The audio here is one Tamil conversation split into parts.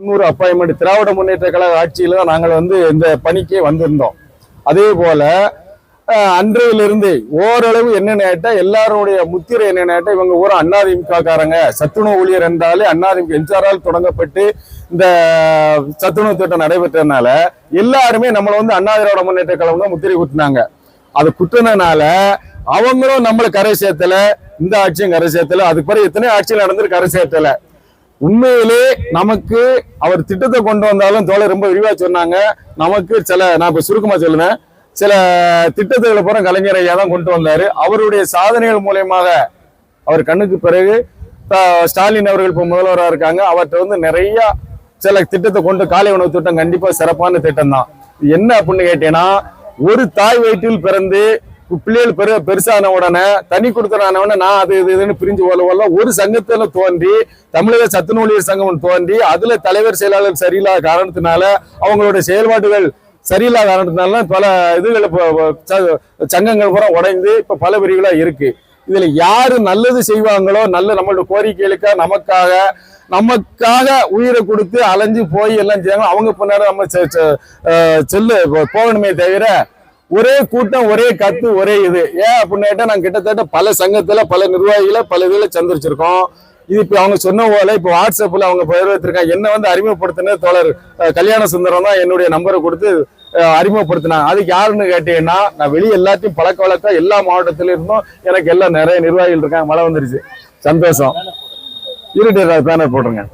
முன்னூறு அப்பாயின்மெண்ட் திராவிட முன்னேற்ற கழக ஆட்சியில் தான் நாங்கள் வந்து இந்த பணிக்கே வந்திருந்தோம். அதே போல அன்றையிலிருந்து ஓரளவு என்னென்ன கேட்டா எல்லாருடைய முத்திரை என்னென்ன இவங்க ஊர அண்ணாதிமுகக்காரங்க சத்துணவு ஊழியர் என்றாலே அண்ணாதிமுக என்ஆரால் தொடங்கப்பட்டு இந்த சத்துணவு திட்டம் நடைபெற்றதுனால எல்லாருமே நம்மளை வந்து அண்ணா திராவிட முன்னேற்ற கழகம் தான் முத்திரை குட்டினாங்க அது குத்துனதுனால அவங்களும் நம்மளை கரை சேர்த்தல இந்த ஆட்சியும் கரை சேர்த்தல அதுக்கு பிறகு எத்தனை ஆட்சியில் நடந்துட்டு கரை சேர்த்தல. உண்மையிலே நமக்கு அவர் திட்டத்தை கொண்டு வந்தாலும் தோழர் ரொம்ப விரிவாக சொன்னாங்க. நமக்கு சில நான் இப்போ சுருக்கமாக சொல்லுவேன். சில திட்டத்துகளை பூரா கலைஞர் ஐயா தான் கொண்டு வந்தார். அவருடைய சாதனைகள் மூலயமாக அவர் கண்ணுக்கு பிறகு ஸ்டாலின் அவர்கள் இப்போ முதல்வராக இருக்காங்க. அவர்கிட்ட வந்து நிறைய சில திட்டத்தை கொண்டு காலை உணவு திட்டம் கண்டிப்பாக சிறப்பான திட்டம் தான். என்ன அப்படின்னு கேட்டீங்கன்னா ஒரு தாய் வயிற்றில் பிறந்து பிள்ளைகள் பெரு பெருசான உடனே தனி கொடுத்தனான உடனே நான் அது இது இதுன்னு பிரிஞ்சு போல போல ஒரு சங்கத்துல தோன்றி தமிழக சத்துணூழியர் சங்கம் தோன்றி அதுல தலைவர் செயலாளர் சரியில்லாத காரணத்தினால அவங்களுடைய செயல்பாடுகள் சரியில்லாத காரணத்தினால பல இதுகள் இப்போ ச- சங்கங்கள் பூரா உடைந்து இப்ப பல பிரிவுகளா இருக்கு. இதுல யாரு நல்லது செய்வாங்களோ நல்ல நம்மளோட கோரிக்கைகளுக்காக நமக்காக நமக்காக உயிரை கொடுத்து அலைஞ்சு போய் எல்லாம் செய்வாங்க அவங்க பின்னாடி நம்ம செ- செ- செல்லு போகணுமே தவிர ஒரே கூட்டம் ஒரே கத்து ஒரே இது. ஏன் அப்படின்னு கேட்டா நாங்க கிட்டத்தட்ட பல சங்கத்துல பல நிர்வாகிகளை பல இதுல சந்திச்சிருக்கோம். இது இப்ப அவங்க சொன்ன போல இப்ப வாட்ஸ்அப்ல அவங்க பகிர்வத்திருக்காங்க என்ன வந்து அறிமுகப்படுத்தின தோழர் கல்யாண சுந்தரம் தான் என்னுடைய நம்பரை கொடுத்து அறிமுகப்படுத்தினாங்க. அதுக்கு யாருன்னு கேட்டீங்கன்னா நான் வெளியே எல்லாத்தையும் பழக்க வழக்கம் எல்லா மாவட்டத்தில இருந்தும் எனக்கு எல்லாம் நிறைய நிர்வாகிகள் இருக்காங்க. மழை வந்துருச்சு. சந்தோஷம். இருட்டு பேனர் போட்டுருங்க.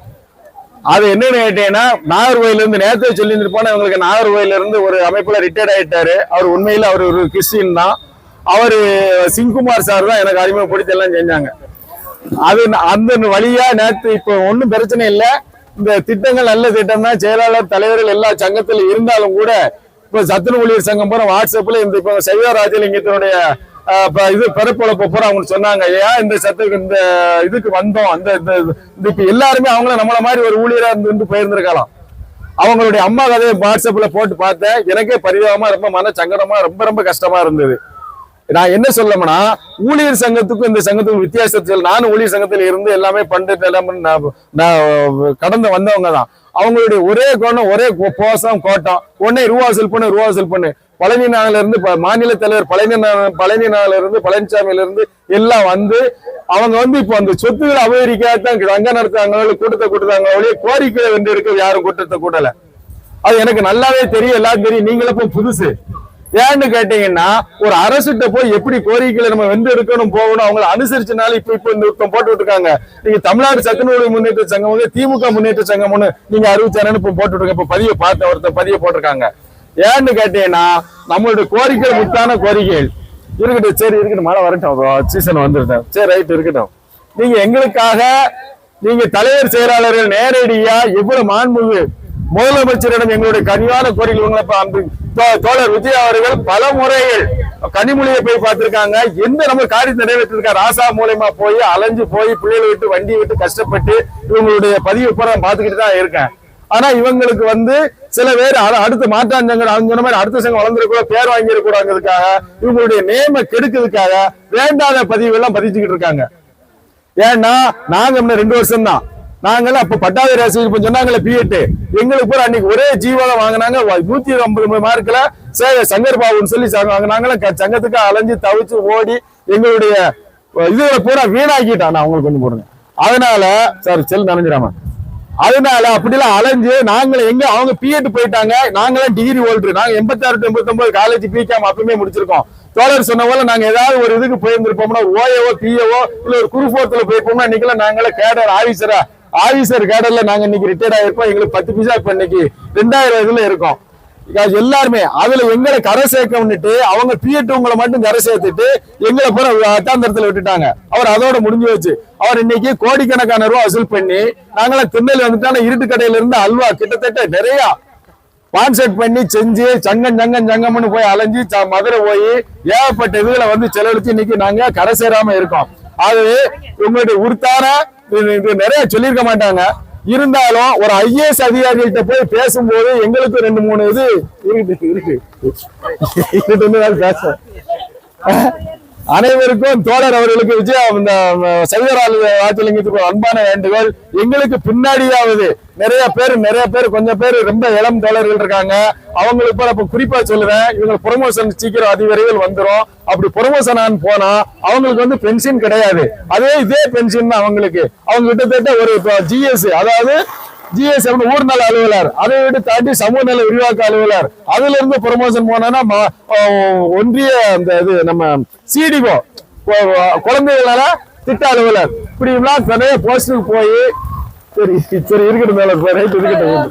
அது என்னன்னு கேட்டீங்கன்னா நாகர்கோயில இருந்து நேரத்தை சொல்லி இருந்திருப்போனா இவங்களுக்கு நாகர்கோயில இருந்து ஒரு அமைப்புல ரிட்டையர்ட் ஆயிட்டாரு. அவர் உண்மையில அவர் ஒரு கிறிஸ்டின் தான். அவர் சிங்குமார் சார் தான் எனக்கு அறிமுகப்படுத்தி எல்லாம் செஞ்சாங்க. அது அந்த வழியா நேற்று இப்போ ஒன்றும் பிரச்சனை இல்லை. இந்த திட்டங்கள் நல்ல திட்டம் தான் செயலாளர் தலைவர்கள் எல்லா சங்கத்துல இருந்தாலும் கூட இப்போ சத்துணவு ஊழியர் சங்கம் பூரா வாட்ஸ்அப்ல இந்த இப்போ சைவ ராஜலிங்கத்தினுடைய இது பிறப்புழப்ப பூரா அவங்க சொன்னாங்க. ஏன் இந்த சத்துக்கு இந்த இதுக்கு வந்தோம்? அந்த இந்த இந்த இப்ப எல்லாருமே அவங்கள நம்மள மாதிரி ஒரு ஊழியரா இருந்து இருந்து போயிருந்திருக்கலாம். அவங்களுடைய அம்மா கதையை வாட்ஸ்அப்ல போட்டு பார்த்தேன். எனக்கே பரிதாபமா ரொம்ப மன சங்கடமா ரொம்ப ரொம்ப கஷ்டமா இருந்தது. நான் என்ன சொல்லணும்னா ஊழியர் சங்கத்துக்கும் இந்த சங்கத்துக்கும் வித்தியாசத்தில் நானும் ஊழியர் சங்கத்தில் இருந்து எல்லாமே பண்ணிட்டு எல்லாமே நான் கடந்து வந்தவங்க தான். அவங்களுடைய ஒரே கோணம் ஒரே போசம் கோட்டம். உடனே ரூபா வசூல் பண்ணு ரூபா வசூல் பண்ணு. பழனி நாளில இருந்து மாநில தலைவர் பழனி பழனி நாளில இருந்து பழனிசாமியில இருந்து எல்லாம் வந்து அவங்க வந்து இப்போ அந்த சொத்துக்களை அபகரிக்காதான் அங்க நடத்தாங்க கூட்டத்தை கூட்டுறாங்க ஒழிய கோரிக்கை வென்று இருக்க யாரும் கூட்டத்தை கூட்டல. அது எனக்கு நல்லாவே தெரியும் எல்லாரும் தெரியும். நீங்களும் புதுசு. ஏன்னு கேட்டீங்கன்னா ஒரு அரசுகிட்ட போய் எப்படி கோரிக்கையில நம்ம வென்று இருக்கணும் போகணும் அவங்கள அனுசரிச்சனால இப்ப இப்ப இந்த யுத்தம் போட்டு விட்டுருக்காங்க. நீங்க தமிழ்நாடு சத்துணவு முன்னேற்ற சங்கம் வந்து திமுக முன்னேற்ற சங்கம்னு நீங்க அறிவிச்சாரன்னு இப்ப போட்டு விட்டுருங்க இப்ப பதிவை பார்த்த ஒருத்தர் பதிவை போட்டிருக்காங்க. ஏன்னு கேட்டீங்கன்னா நம்மளுடைய கோரிக்கை முத்தான கோரிக்கைகள். இருக்கட்டும் சரி இருக்கட்டும் மழை வரட்டும். சீசன் வந்துருட்டேன் சரி ரைட் இருக்கட்டும். நீங்க எங்களுக்காக நீங்க தலைவர் செயலாளர்கள் நேரடியா எவ்வளவு மாண்புமிகு முதலமைச்சரிடம் எங்களுடைய கனிவான கோரிக்கை உங்களை தோழர் விஜய் அவர்கள் பல முறைகள் கனிமொழியை போய் பார்த்திருக்காங்க. எந்த நம்ம காரியத்தை நிறைவேற்றிருக்கா? ராசா மூலயமா போய் அலைஞ்சு போய் பிள்ளைகளை விட்டு வண்டியை விட்டு கஷ்டப்பட்டு இவங்களுடைய பதிவு பூரா நான் பார்த்துக்கிட்டு தான் இருக்கேன். ஆனா இவங்களுக்கு வந்து சில பேர் அடுத்த மாற்றாஞ்சங்கள் அவங்க சொன்ன மாதிரி அடுத்த சங்கம் வளர்ந்துருக்கூட பேர் வாங்கிடக்கூடாங்கிறதுக்காக இவங்களுடைய நேம கெடுக்கிறதுக்காக வேண்டாத பதிவு எல்லாம் பதிச்சுக்கிட்டு இருக்காங்க. ஏன்னா நாங்க ரெண்டு வருஷம் தான் நாங்களாம் அப்ப பட்டாவது ராசி இப்போ சொன்னாங்களே பிஎட்டு எங்களுக்கு பூரா அன்னைக்கு ஒரே ஜீவால வாங்கினாங்க. நூத்தி ஐம்பது மார்க்ல சே சங்கர் பாபுன்னு சொல்லி சங்க- நாங்களாம் சங்கத்துக்கு அலைஞ்சு தவிச்சு ஓடி எங்களுடைய இதுல பூரா வீணாக்கிட்டான். நான் அவங்களுக்கு கொஞ்சம் போடுங்க. அதனால சார் செல் நனைஞ்சிராம அதனால அப்படிலாம் அலைஞ்சு நாங்களும் எங்க அவங்க பிஎட் போயிட்டாங்க. நாங்களாம் டிகிரி ஹோல்டர் நாங்க எண்பத்தாறு டு எண்பத்தொன்பது காலேஜ் பிகாம் அப்பவுமே முடிச்சிருக்கோம். தோழர் சொன்ன போல நாங்க ஏதாவது ஒரு இதுக்கு போயிருந்திருப்போம்னா ஓஏஓ பிஏஓ இல்ல ஒரு குரூப் போயிருப்போம்னா இன்னைக்கெல்லாம் நாங்களே கேடர் ஆபீசரா ஆபீசர் கேடர்ல நாங்க இன்னைக்கு ரிட்டையர்ட் ஆயிருப்போம் எங்களுக்கு பத்து பைசா இப்ப இன்னைக்கு ரெண்டாயிரம் இதுல இருக்கும். எல்லாருமே அதுல எங்களை கரை சேர்க்கணுட்டு அவங்க பிஎட் உங்களை மட்டும் கரை சேர்த்துட்டு எங்களை பூரா அட்டாந்தரத்துல விட்டுட்டாங்க. அவர் அதோட முடிஞ்சு வச்சு அவர் இன்னைக்கு கோடிக்கணக்கான ரூபா வசூல் பண்ணி நாங்களாம் திருநெல்வேலி வந்துட்டான இருட்டு கடையில இருந்து அல்வா கிட்டத்தட்ட நிறைய கான்செர்ட் பண்ணி செஞ்சு சங்கம் சங்கம் சங்கம்னு போய் அலைஞ்சு ச- மதுரை போய் ஏகப்பட்ட இதுகளை வந்து செலவழிச்சு இன்னைக்கு நாங்க கரை சேராம இருக்கோம். ஆகவே உங்களுடைய உறுத்தான இது நிறைய சொல்லியிருக்க மாட்டாங்க. இருந்தாலும் ஒரு ஐஏஎஸ் அதிகாரிகிட்ட போய் பேசும்போது எங்களுக்கு ரெண்டு மூணு இது இருக்கு இருக்கு இருக்குன்னு தான் பேச அனைவருக்கும் தோழர் அவர்களுக்கு விஜய் இந்த சைவரால் வாத்திலிங்கத்துக்கு அன்பான வேண்டுகோள். எங்களுக்கு பின்னாடியாவது நிறைய பேர் நிறைய பேர் கொஞ்சம் பேர் ரொம்ப இளம் தோழர்கள் இருக்காங்க. அவங்களுக்கு போல இப்ப குறிப்பா சொல்லுவேன் இவங்க ப்ரொமோஷன் சீக்கிரம் அதிவிரைவில் வந்துடும் அப்படி ப்ரொமோஷன் ஆன் போனா அவங்களுக்கு வந்து பென்ஷன் கிடையாது. அதே இதே பென்ஷன் தான் அவங்களுக்கு. அவங்க கிட்டத்தட்ட ஒரு ஜிஎஸ் அதாவது ஜிஎஸ் ஊர் நல அலுவலர். அதை விட்டு தாண்டி சமூக நல விரிவாக்க அலுவலர். அதுல இருந்து ப்ரொமோஷன் போனோம்னா ஒன்றிய அந்த இது நம்ம சிடிஓ குழந்தைகளால திட்ட அலுவலர். இப்படி எல்லாம் நிறைய போஸ்டுக்கு போய் சரி சரி இருக்கட்டும் மேல ரைட் இருக்கட்டும்.